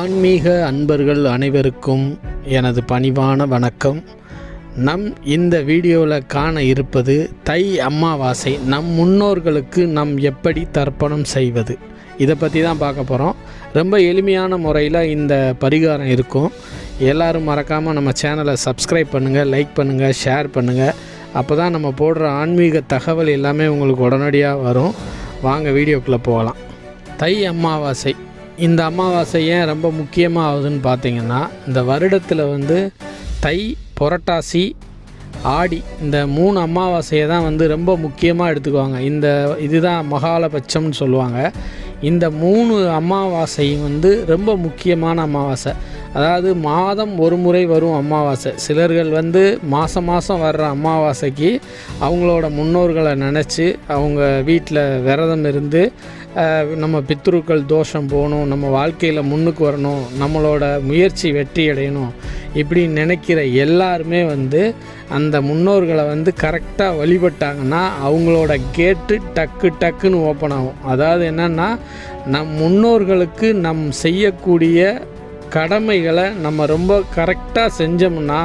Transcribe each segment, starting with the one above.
ஆன்மீக அன்பர்கள் அனைவருக்கும் எனது பணிவான வணக்கம். நம் இந்த வீடியோவில் காண இருப்பது தை அமாவாசை. நம் முன்னோர்களுக்கு நம் எப்படி தர்ப்பணம் செய்வது? இதை பற்றி தான் பார்க்க போகிறோம் ரொம்ப எளிமையான முறையில் இந்த பரிகாரம் இருக்கும். எல்லோரும் மறக்காமல் நம்ம சேனலை சப்ஸ்கிரைப் பண்ணுங்கள் லைக் பண்ணுங்கள் ஷேர் பண்ணுங்கள் அப்போ தான் நம்ம போடுற ஆன்மீக தகவல் எல்லாமே உங்களுக்கு உடனடியாக வரும். வாங்க வீடியோக்குள்ளே போகலாம். தை அமாவாசை. இந்த அமாவாசை ஏன் ரொம்ப முக்கியமாக ஆகுதுன்னு பார்த்தீங்கன்னா இந்த வருடத்தில் வந்து தை புரட்டாசி ஆடி இந்த மூணு அமாவாசையை தான் வந்து ரொம்ப முக்கியமாக எடுத்துக்குவாங்க. இந்த இதுதான் மகாலபட்சம்னு சொல்லுவாங்க. இந்த மூணு அமாவாசையும் வந்து ரொம்ப முக்கியமான அமாவாசை. அதாவது மாதம் ஒரு முறை வரும் அமாவாசை. சிலர்கள் வந்து மாதம் மாதம் வர்ற அமாவாசைக்கு அவங்களோட முன்னோர்களை நினச்சி அவங்க வீட்டில் விரதம் இருந்து நம்ம பித்ருக்கள் தோஷம் போகணும் நம்ம வாழ்க்கையில் முன்னுக்கு வரணும் நம்மளோட முயற்சி வெற்றி அடையணும் இப்படி நினைக்கிற எல்லாருமே வந்து அந்த முன்னோர்களை வந்து கரெக்டாக வழிபட்டாங்கன்னா அவங்களோட கேட்டு டக்கு டக்குன்னு ஓப்பன் ஆகும். அதாவது என்னென்னா நம் முன்னோர்களுக்கு நம் செய்யக்கூடிய கடமைகளை நம்ம ரொம்ப கரெக்டாக செஞ்சோம்னா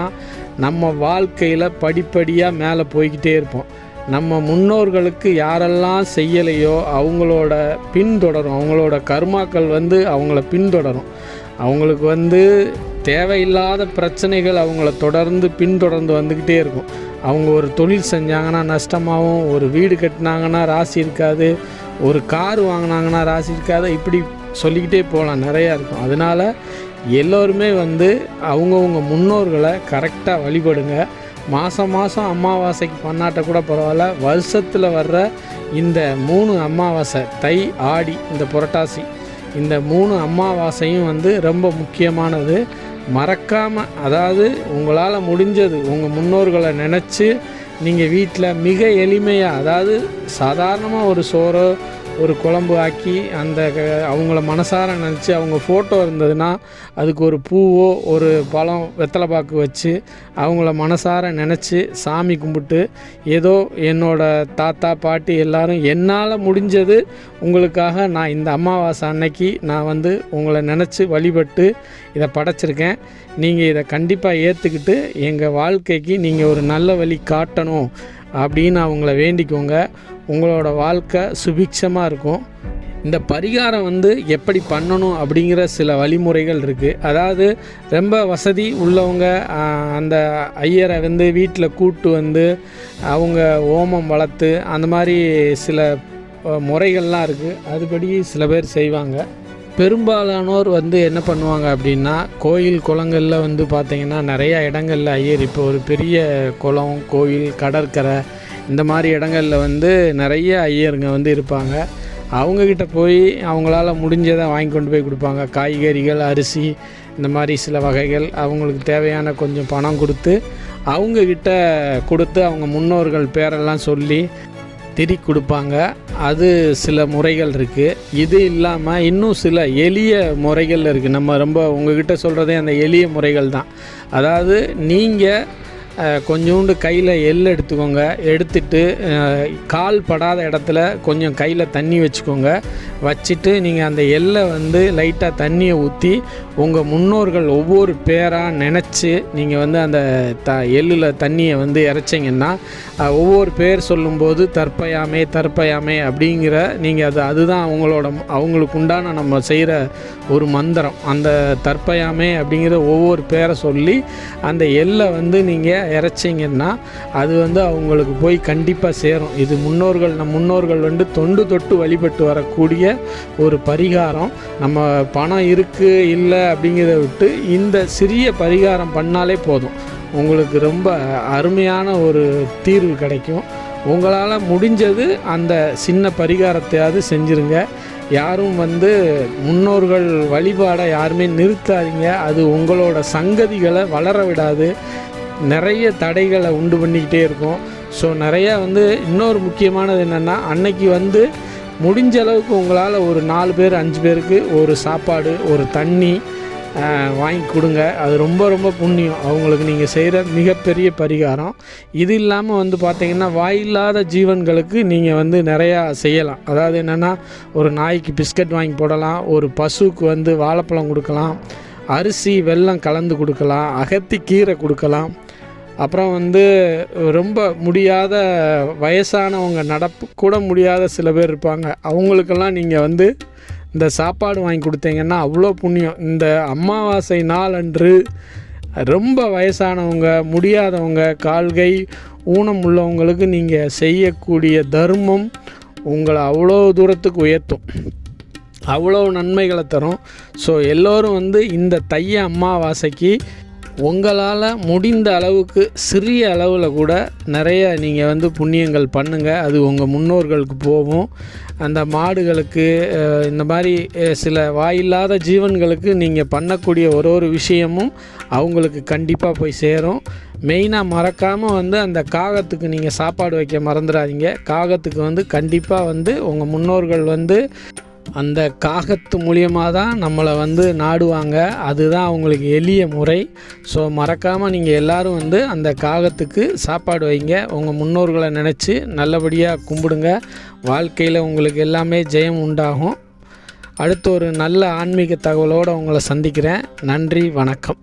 நம்ம வாழ்க்கையில் படிப்படியாக மேலே போய்கிட்டே இருப்போம். நம்ம முன்னோர்களுக்கு யாரெல்லாம் செய்யலையோ அவங்களோட பின்தொடரும். அவங்களோட கர்மாக்கள் வந்து அவங்கள பின்தொடரும். அவங்களுக்கு வந்து தேவையில்லாத பிரச்சனைகள் அவங்கள தொடர்ந்து பின்தொடர்ந்து வந்துக்கிட்டே இருக்கும். அவங்க ஒரு தொழில் செஞ்சாங்கன்னா நஷ்டமாகவும் ஒரு வீடு கட்டினாங்கன்னா ராசி இருக்காது ஒரு கார் வாங்கினாங்கன்னா ராசி இருக்காது இப்படி சொல்லிக்கிட்டே போகலாம். நிறையா இருக்கும். அதனால் எல்லோருமே வந்து அவங்கவுங்க முன்னோர்களை கரெக்டாக வழிபடுங்க. மாதம் மாதம் அமாவாசைக்கு பண்ணாட்ட கூட பரவாயில்ல. வருஷத்தில் வர்ற இந்த மூணு அமாவாசை தை ஆடி இந்த புரட்டாசி இந்த மூணு அமாவாசையும் வந்து ரொம்ப முக்கியமானது. மறக்காமல் அதாவது உங்களால் முடிஞ்சது உங்கள் முன்னோர்களை நினச்சி நீங்கள் வீட்டில் மிக எளிமையாக அதாவது சாதாரணமாக ஒரு சோறோ ஒரு குழம்பு ஆக்கி அந்த க- அவங்கள மனசார நினச்சி அவங்க ஃபோட்டோ இருந்ததுன்னா அதுக்கு ஒரு பூவோ ஒரு பழம் வெத்தலை பாக்கு வச்சு அவங்கள மனசார நினச்சி சாமி கும்பிட்டு ஏதோ என்னோட தாத்தா பாட்டி எல்லாரும் என்னால் முடிஞ்சது உங்களுக்காக நான் இந்த அமாவாசை அன்னைக்கு நான் வந்து உங்களை நினச்சி வழிபட்டு இதை படைச்சிருக்கேன். நீங்கள் இதை கண்டிப்பாக ஏற்றுக்கிட்டு எங்கள் வாழ்க்கைக்கு நீங்கள் ஒரு நல்ல வழி காட்டணும் அப்படின்னு அவங்கள வேண்டிக்கோங்க. உங்களோட வாழ்க்கை சுபிக்ஷமாக இருக்கும். இந்த பரிகாரம் வந்து எப்படி பண்ணணும் அப்படிங்கிற சில வழிமுறைகள் இருக்குது அதாவது ரொம்ப வசதி உள்ளவங்க அந்த ஐயரை வந்து வீட்டில் கூட்டு வந்து அவங்க ஓமம் வளர்த்து அந்த மாதிரி சில முறைகள்லாம் இருக்குது அதுபடி சில பேர் செய்வாங்க. பெரும்பாலானோர் வந்து என்ன பண்ணுவாங்க அப்படின்னா கோயில் குளங்களில் வந்து பார்த்திங்கன்னா நிறையா இடங்களில் ஐயர். இப்போ ஒரு பெரிய குளம் கோயில் கடற்கரை இந்த மாதிரி இடங்களில் வந்து நிறைய ஐயருங்க வந்து இருப்பாங்க. அவங்கக்கிட்ட போய் அவங்களால முடிஞ்சதை வாங்கி கொண்டு போய் கொடுப்பாங்க. காய்கறிகள் அரிசி இந்த மாதிரி சில வகைகள் அவங்களுக்கு தேவையான கொஞ்சம் பணம் கொடுத்து அவங்கக்கிட்ட கொடுத்து அவங்க முன்னோர்கள் பேரெல்லாம் சொல்லி திரி கொடுப்பாங்க. அது சில முறைகள் இருக்குது இது இல்லாமல் இன்னும் சில எளிய முறைகள் இருக்குது நம்ம ரொம்ப உங்ககிட்ட சொல்கிறதே அந்த எளிய முறைகள் தான். அதாவது நீங்கள் கொஞ்சோண்டு கையில் எள் எடுத்துக்கோங்க. எடுத்துட்டு கால் படாத இடத்துல கொஞ்சம் கையில் தண்ணி வச்சுக்கோங்க. வச்சுட்டு நீங்கள் அந்த எள்ளை வந்து லைட்டாக தண்ணியை ஊற்றி உங்கள் முன்னோர்கள் ஒவ்வொரு பேராக நினச்சி நீங்கள் வந்து அந்த த எள்ளில் தண்ணியை வந்து இறைச்சிங்கன்னா ஒவ்வொரு பேர் சொல்லும்போது தற்பயாமே தற்பயாமே அப்படிங்கிற நீங்கள் அது அதுதான் அவங்களோட அவங்களுக்கு உண்டான நம்ம செய்கிற ஒரு மந்திரம். அந்த தற்பயாமே அப்படிங்கிற ஒவ்வொரு பேரை சொல்லி அந்த எல்லை வந்து நீங்கள் இறைச்சிங்கன்னா அது வந்து அவங்களுக்கு போய் கண்டிப்பாக சேரும். இது முன்னோர்கள் நம் முன்னோர்கள் வந்து தொண்டு தொட்டு வழிபட்டு வரக்கூடிய ஒரு பரிகாரம். நம்ம பணம் இருக்குது இல்லை அப்படிங்கிறத விட்டு இந்த சிறிய பரிகாரம் பண்ணாலே போதும். உங்களுக்கு ரொம்ப அருமையான ஒரு தீர்வு கிடைக்கும். உங்களால் முடிஞ்சது அந்த சின்ன பரிகாரத்தையாவது செஞ்சுருங்க. யாரும் வந்து முன்னோர்கள் வழிபாடை யாருமே நிறுத்தாதீங்க. அது உங்களோட சங்கதிகளை வளர விடாது. நிறைய தடைகளை உண்டு பண்ணிக்கிட்டே இருக்கும். ஸோ நிறையா வந்து இன்னொரு முக்கியமானது என்னென்னா அன்னைக்கு வந்து முடிஞ்ச அளவுக்கு உங்களால் ஒரு நாலு பேர் அஞ்சு பேருக்கு ஒரு சாப்பாடு ஒரு தண்ணி வாங்கி கொடுங்க. அது ரொம்ப ரொம்ப புண்ணியம். அவங்களுக்கு நீங்கள் செய்கிற மிகப்பெரிய பரிகாரம். இது இல்லாமல் வந்து பார்த்திங்கன்னா வாயில்லாத ஜீவன்களுக்கு நீங்கள் வந்து நிறையா செய்யலாம். அதாவது என்னென்னா ஒரு நாய்க்கு பிஸ்கட் வாங்கி போடலாம் ஒரு பசுவுக்கு வந்து வாழைப்பழம் கொடுக்கலாம் அரிசி வெல்லம் கலந்து கொடுக்கலாம் அகத்தி கீரை கொடுக்கலாம் அப்புறம் வந்து ரொம்ப முடியாத வயசானவங்க நடப்பு கூட முடியாத சில பேர் இருப்பாங்க. அவங்களுக்கெல்லாம் நீங்கள் வந்து இந்த சாப்பாடு வாங்கி கொடுத்தீங்கன்னா அவ்வளோ புண்ணியம். இந்த அமாவாசை நாள் அன்று ரொம்ப வயசானவங்க முடியாதவங்க கால்கை ஊனம் உள்ளவங்களுக்கு நீங்கள் செய்யக்கூடிய தர்மம் உங்களை அவ்வளோ தூரத்துக்கு உயர்த்தும். அவ்வளோ நன்மைகளை தரும். ஸோ எல்லோரும் வந்து இந்த தைய அமாவாசைக்கு உங்களால் முடிந்த அளவுக்கு சிறிய அளவில் கூட நிறைய நீங்கள் வந்து புண்ணியங்கள் பண்ணுங்கள் அது உங்கள் முன்னோர்களுக்கு போகும். அந்த மாடுகளுக்கு இந்த மாதிரி சில வாயில்லாத ஜீவன்களுக்கு நீங்கள் பண்ணக்கூடிய ஒரு ஒரு விஷயமும் அவங்களுக்கு கண்டிப்பாக போய் சேரும். மெயினாக மறக்காமல் வந்து அந்த காகத்துக்கு நீங்கள் சாப்பாடு வைக்க மறந்துடாதீங்க. காகத்துக்கு வந்து கண்டிப்பாக வந்து உங்கள் முன்னோர்கள் வந்து அந்த காகத்து மூலியமாக தான் நம்மளை வந்து நாடுவாங்க. அதுதான் அவங்களுக்கு எளிய முறை. ஸோ மறக்காமல் நீங்கள் எல்லாரும் வந்து அந்த காகத்துக்கு சாப்பாடு வைங்க. உங்கள் முன்னோர்களை நினச்சி நல்லபடியாக கும்பிடுங்க. வாழ்க்கையில் உங்களுக்கு எல்லாமே ஜெயம் உண்டாகும். அடுத்து ஒரு நல்ல ஆன்மீக தகவலோடு உங்களை சந்திக்கிறேன். நன்றி வணக்கம்.